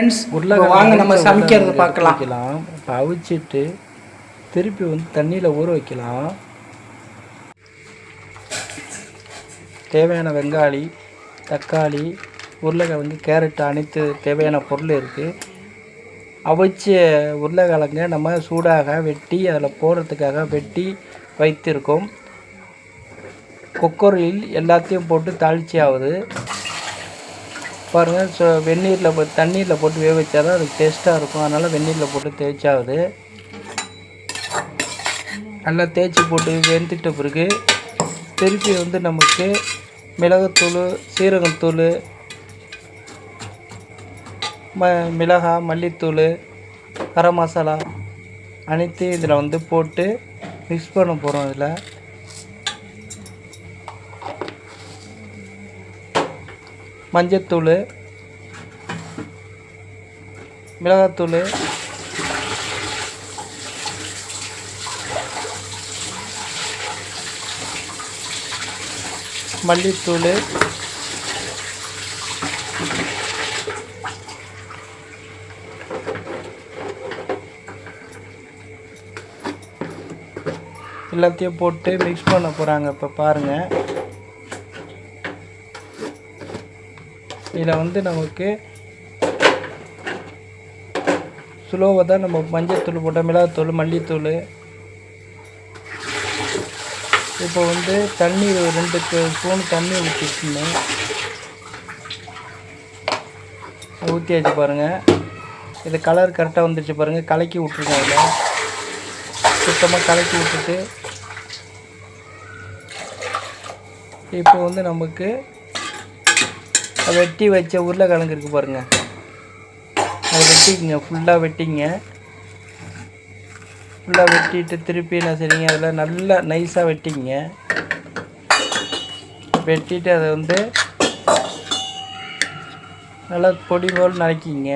Friends வாங்க நம்ம சமைக்கிறத பார்க்கலாம். அவிச்சிட்டு திருப்பி வந்து தண்ணியில் ஊற வைக்கலாம். தேவையான வெங்காயி தக்காளி உருளைக்கிழங்கு கேரட் அனைத்து தேவையான பொருள் இருக்குது அவிச்ச உருளைக்கிழங்க நம்ம சூடாக வெட்டி அதில் போடுறதுக்காக வெட்டி வைத்திருக்கோம். குக்கரில் எல்லாத்தையும் போட்டு தாளிச்சி ஆகுது பாருங்கள் ஸோ வெந்நீரில் போட்டு தண்ணீரில் போட்டு வேக வச்சா தான் அது டேஸ்ட்டாக இருக்கும். அதனால் வெந்நீரில் போட்டு தேய்ச்சாகுது நல்லா தேய்ச்சி போட்டு வெந்துட்ட பிறகு திருப்பி வந்து நமக்கு மிளகுத்தூள் சீரகத்தூள் ம மிளகா மல்லித்தூள் கரம் மசாலா அனைத்தையும் இதில் வந்து போட்டு மிக்ஸ் பண்ண போகிறோம் இதில். மஞ்சத்தூள் மிளகாத்தூள் மல்லித்தூள் எல்லாத்தையும் போட்டு மிக்ஸ் பண்ண போகிறாங்க இப்போ பாருங்கள் இதில் வந்து நமக்கு ஸ்லோவாக தான் நம்ம மஞ்சத்தூள் போட்டால் மிளகாத்தூள் மல்லித்தூள். இப்போ வந்து தண்ணி ரெண்டு ஸ்பூன் தண்ணி ஊற்றிக்கணும் ஊற்றியாச்சு பாருங்கள் இது கலர் கரெக்டாக வந்துடுச்சு பாருங்கள் கலக்கி விட்ருங்க அதில் சுத்தமாக கலக்கி விட்டுட்டு இப்போ வந்து நமக்கு வெட்டி வச்ச உருளைக்கிழங்கு இருக்குது பாருங்கள் அதை வெட்டிக்கங்க ஃபுல்லாக வெட்டிங்க. ஃபுல்லாக வெட்டிட்டு திருப்பி என்ன செய்றீங்க அதில் நல்லா நைஸாக வெட்டிங்க. வெட்டிட்டு அதை வந்து நல்லா பொடி போல் நறுக்கிங்க.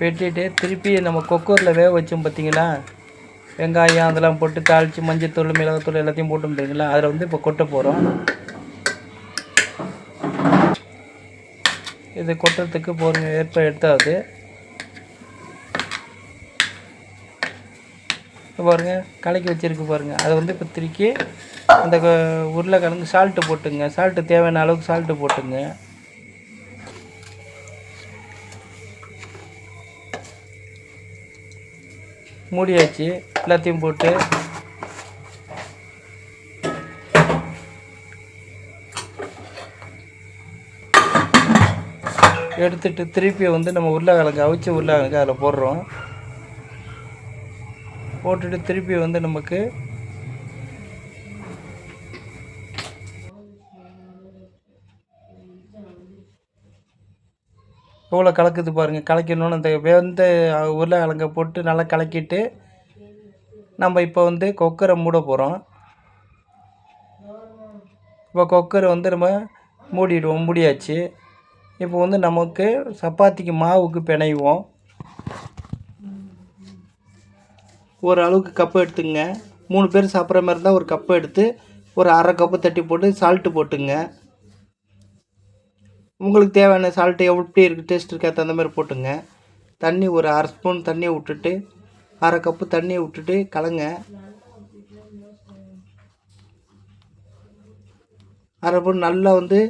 வெட்டிட்டு திருப்பி நம்ம குக்கரில் வேக வச்சோம் பார்த்தீங்களா வெங்காயம் அதெல்லாம் போட்டு தாளித்து மஞ்சத்தூள் மிளகாத்தூள் எல்லாத்தையும் போட்டு பார்த்தீங்களா அதில் வந்து இப்போ கொட்ட போகிறோம் இது கொட்டுறதுக்கு பொறுமை ஏற்ப எடுத்தாது பாருங்கள் பாருங்க கலக்கி வச்சிருக்கு பாருங்கள் அதை வந்து இப்போ திருக்கி அந்த உருளைக்கிழங்கு சால்ட்டு போட்டுங்க. சால்ட்டு தேவையான அளவுக்கு சால்ட்டு போட்டுங்க. மூடியாச்சு. எல்லாத்தையும் போட்டு எடுத்துட்டு திருப்பி வந்து நம்ம உருளைக்கிழங்கு அவிச்ச உருளைக்கிழங்கு அதில் போடுறோம். போட்டுட்டு திருப்பி வந்து நமக்கு எவ்வளோ கலக்குது பாருங்கள் கலக்கணுன்னு அந்த வெந்த உருளைக்கிழங்கை போட்டு நல்லா கலக்கிட்டு நம்ம இப்போ வந்து கொக்கரை மூட போகிறோம் இப்போ கொக்கரை வந்து நம்ம மூடிடுவோம் மூடியாச்சு. இப்போ வந்து நமக்கு சப்பாத்திக்கு மாவுக்கு பிணைவோம். ஒரு அளவுக்கு கப்பு எடுத்துங்க. மூணு பேர் சாப்பிட்ற மாதிரி இருந்தால் ஒரு கப்பு எடுத்து ஒரு அரை கப்பு தட்டி போட்டு சால்ட்டு போட்டுங்க. உங்களுக்கு தேவையான சால்ட்டு எப்படி இருக்குது டேஸ்ட் இருக்கா அந்த மாதிரி போட்டுங்க. தண்ணி ஒரு அரை ஸ்பூன் தண்ணியை விட்டுட்டு அரை கப்பு தண்ணியை விட்டுட்டு கலங்க. அரை ஸ்பூன் நல்லா வந்து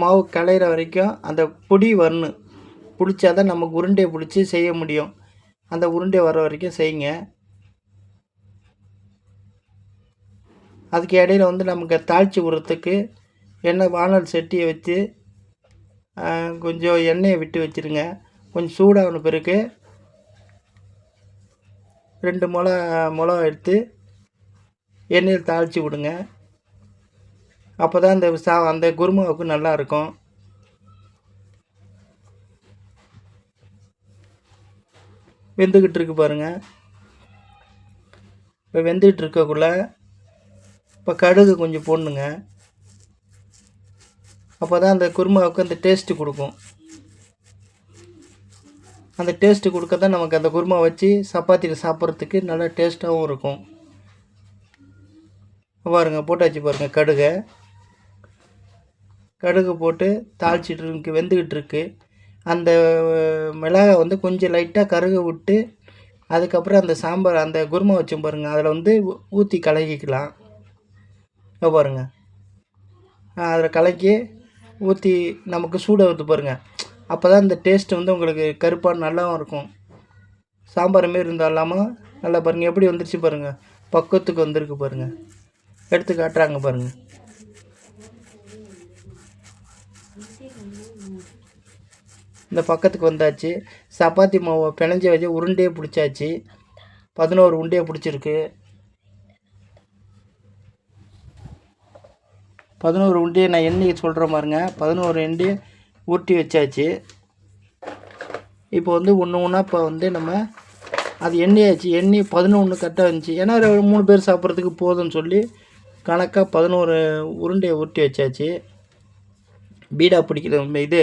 மாவு கலையிற வரைக்கும் அந்த பொடி வரணும். பிடிச்சா தான் நமக்கு உருண்டையை பிடிச்சி செய்ய முடியும். அந்த உருண்டை வர வரைக்கும் செய்யுங்க. அதுக்கு இடையில வந்து நமக்கு தாளித்து விடுறதுக்கு எண்ணெய் வானல் செட்டியை வச்சு கொஞ்சம் எண்ணெயை விட்டு வச்சுருங்க. கொஞ்சம் சூடான பிறகு ரெண்டு முளை மிளகா எடுத்து எண்ணெயில் தாளித்து விடுங்க. அப்போ தான் அந்த சா அந்த குருமாவுக்கு நல்லா இருக்கும். வெந்துக்கிட்டு இருக்கு பாருங்க. இப்போ வெந்துக்கிட்டு இருக்கக்குள்ள இப்போ கடுகு கொஞ்சம் போடணுங்க. அப்போ தான் அந்த குருமாவுக்கு அந்த டேஸ்ட்டு கொடுக்கும். அந்த டேஸ்ட்டு கொடுக்க தான் நமக்கு அந்த குருமா வச்சு சப்பாத்தியில் சாப்பிட்றதுக்கு நல்லா டேஸ்ட்டாகவும் இருக்கும். பாருங்க போட்டாச்சு பாருங்கள் கடுகை. கடுகு போட்டு தாளிச்சிட்டு இருக்கு வெந்துக்கிட்டு இருக்கு. அந்த மிளகாய் வந்து கொஞ்சம் லைட்டாக கருக விட்டு அதுக்கப்புறம் அந்த சாம்பார் அந்த குருமா வச்சோம் பாருங்கள் அதில் வந்து ஊற்றி கலக்கிக்கலாம். இங்கே பாருங்கள் அதில் கலக்கி ஊற்றி நமக்கு சூட ஊற்று பாருங்கள் அப்போ தான் இந்த டேஸ்ட்டு வந்து உங்களுக்கு கருப்பாக நல்லாவும் இருக்கும். சாம்பார் மாரி இருந்தால் இல்லாமல் நல்லா பாருங்கள் எப்படி வந்துருச்சு பாருங்கள் பக்குவத்துக்கு வந்திருக்கு பாருங்கள் எடுத்து காட்டுறாங்க பாருங்கள் இந்த பக்கத்துக்கு வந்தாச்சு. சப்பாத்தி மாவை பிணைஞ்சி வச்சு உருண்டையே பிடிச்சாச்சு. பதினோரு உருண்டையை பிடிச்சிருக்கு. பதினோரு உண்டியை நான் எண்ணெய் சொல்கிறேன் மாதிரிங்க பதினோரு எண்டி ஊட்டி வச்சாச்சு. இப்போ வந்து ஒன்று ஒன்றா இப்போ வந்து நம்ம அது எண்ணெயாச்சு. எண்ணெய் பதினொன்று கரெக்டாக இருந்துச்சு. ஏன்னா ஒரு மூணு பேர் சாப்பிட்றதுக்கு போதும்னு சொல்லி கணக்காக பதினோரு உருண்டையை ஊட்டி வச்சாச்சு. பீடா பிடிக்கிற இது.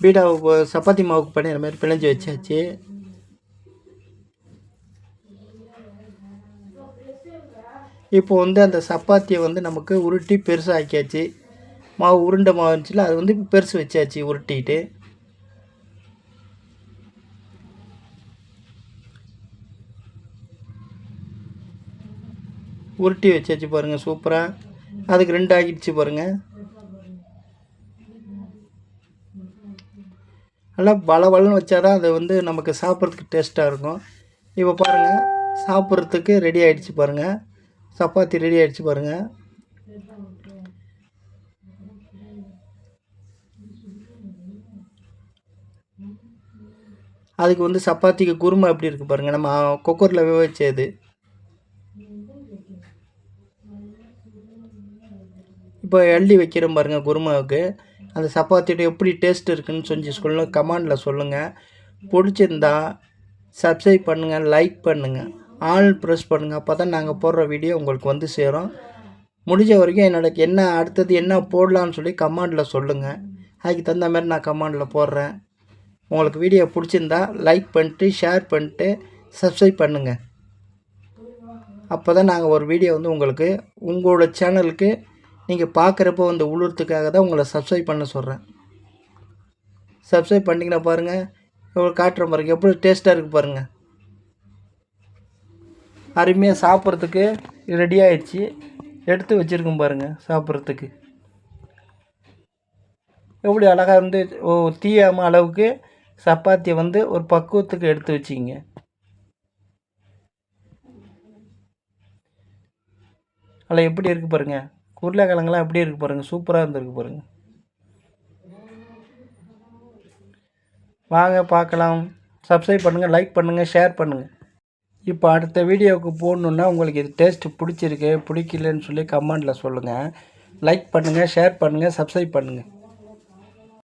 பீடாவை சப்பாத்தி மாவுக்கு பண்ணிடுற மாதிரி பிணைஞ்சு வச்சாச்சு. இப்போ வந்து அந்த சப்பாத்தியை வந்து நமக்கு உருட்டி பெருசாக ஆக்கியாச்சு மாவு உருண்டை மாவு இருந்துச்சுல அது வந்து இப்போ பெருசு வச்சாச்சு உருட்டிட்டு. உருட்டி வச்சாச்சு பாருங்கள் சூப்பராக அதுக்கு ரெண்டு ஆகிடுச்சு பாருங்கள் நல்லா வளவளன்னு வச்சா தான் அது வந்து நமக்கு சாப்பிட்றதுக்கு டேஸ்ட்டாக இருக்கும். இப்போ பாருங்கள் சாப்பிட்றதுக்கு ரெடி ஆகிடுச்சு பாருங்கள் சப்பாத்தி ரெடி ஆகிடுச்சு பாருங்கள் அதுக்கு வந்து சப்பாத்திக்கு குருமா எப்படி இருக்குது பாருங்கள் நம்ம குக்கரில் வேக வச்சது. இப்போ எள்ளி வைக்கிறோம் பாருங்கள் குருமாவுக்கு. அந்த சப்பாத்தியோட எப்படி டேஸ்ட் இருக்குன்னு சொல்லி சொல்லுங்கள் கமெண்டில் சொல்லுங்கள் பிடிச்சிருந்தா சப்ஸ்கிரைப் பண்ணுங்கள் லைக் பண்ணுங்கள் ஆல் ப்ரெஸ் பண்ணுங்கள் அப்போ தான் நாங்கள் போடுற வீடியோ உங்களுக்கு வந்து சேரும். முடிஞ்ச வரைக்கும் என்னோட என்ன அடுத்தது என்ன போடலான்னு சொல்லி கமெண்டில் சொல்லுங்கள் அதுக்கு தகுந்த மாதிரி நான் கமெண்டில் போடுறேன். உங்களுக்கு வீடியோ பிடிச்சிருந்தா லைக் பண்ணிட்டு ஷேர் பண்ணிட்டு சப்ஸ்கிரைப் பண்ணுங்கள் அப்போ தான் நாங்கள் ஒரு வீடியோ வந்து உங்களுக்கு உங்களோட சேனலுக்கு நீங்கள் பார்க்குறப்போ அந்த உழுறதுக்காக தான் உங்களை சப்ஸ்கிரைப் பண்ண சொல்கிறேன் சப்ஸ்கிரைப் பண்ணிங்கன்னா பாருங்கள் எவ்வளோ காட்டுற பாருங்கள் எப்படி டேஸ்ட்டாக இருக்குது பாருங்கள் அருமையாக சாப்பிட்றதுக்கு ரெடி ஆயிடுச்சு. எடுத்து வச்சுருக்கோம் பாருங்கள் சாப்பிட்றதுக்கு. எப்படி அழகாக வந்து ஓ தீயாம அளவுக்கு சப்பாத்தியை வந்து ஒரு பக்குவத்துக்கு எடுத்து வச்சிங்க. அதில் எப்படி இருக்குது பாருங்கள் உருளைக்கிழங்குலாம் எப்படி இருக்குது பாருங்கள் சூப்பராக இருந்திருக்கு பாருங்கள் வாங்க பார்க்கலாம். சப்ஸ்கிரைப் பண்ணுங்கள் லைக் பண்ணுங்கள் ஷேர் பண்ணுங்கள் இப்போ அடுத்த வீடியோவுக்கு போடணுன்னா உங்களுக்கு இது டேஸ்ட்டு பிடிச்சிருக்கு பிடிக்கலன்னு சொல்லி கமெண்டில் சொல்லுங்கள் லைக் பண்ணுங்கள் ஷேர் பண்ணுங்கள் சப்ஸ்கிரைப் பண்ணுங்கள்